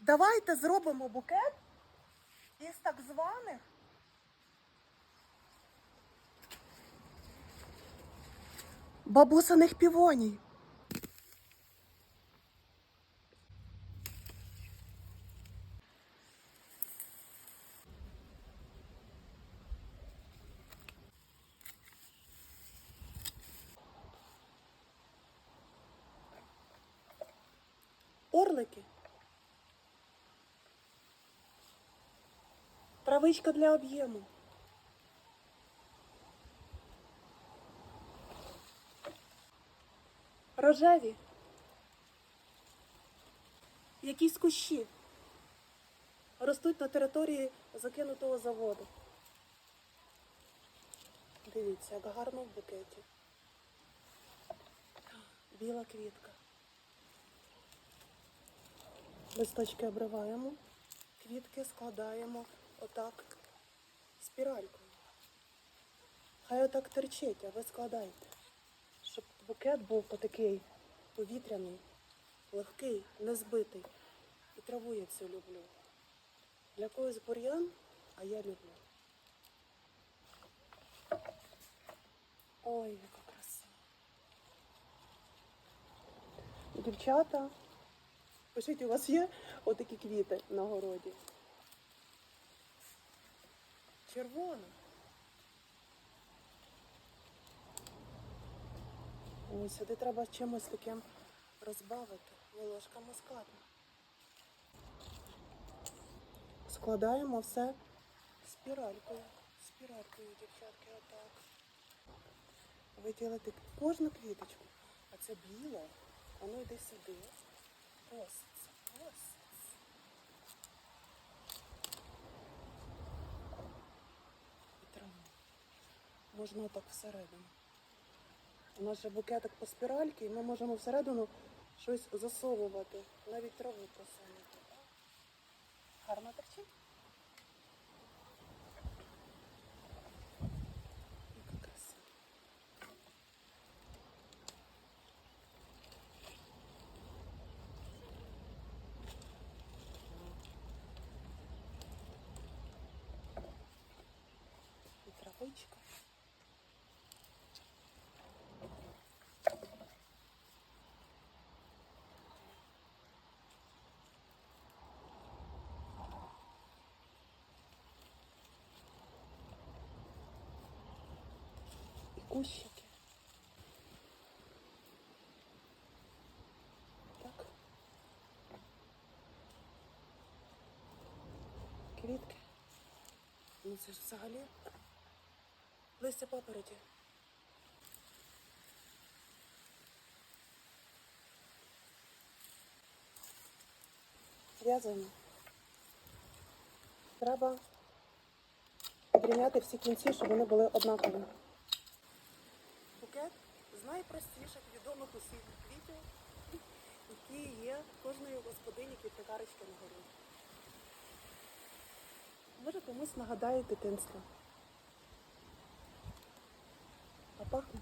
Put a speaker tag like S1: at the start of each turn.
S1: Давайте зробимо букет із так званих бабусиних півоній. Орлики. Травичка для об'єму. Рожеві. Якісь кущі. Ростуть на території закинутого заводу. Дивіться, як гарно в букеті. Біла квітка. Листочки обриваємо, квітки складаємо отак спіралькою. Хай отак терчить, а ви складайте, щоб букет був отакий повітряний, легкий, не збитий. І траву я цю люблю. Для когось бур'ян, а я люблю. Ой, яка краса. Дівчата, пишіть, у вас є отакі квіти на городі? Червона. Ой, сюди треба чимось таким розбавити. Волошками складно. Складаємо все спіралькою. Спіралькою, дівчатки, отак. Виділити кожну квіточку. А це біле, воно йде сюди. Проситься, проситься. І траву. Можна отак всередину. У нас же букетик по спіральці, і ми можемо всередину щось засовувати, навіть траву просунути. Гарно терчить? Яка краса. І травичка. І кущики. Так. Квітки. Ну це ж взагалі листя папороті. В'язаємо. Треба обрівняти всі кінці, щоб вони були однакові. Найпростіших відомих усіх квітів, які є кожної господині квітникарочки на горі. Може комусь нагадає дитинство. А пахне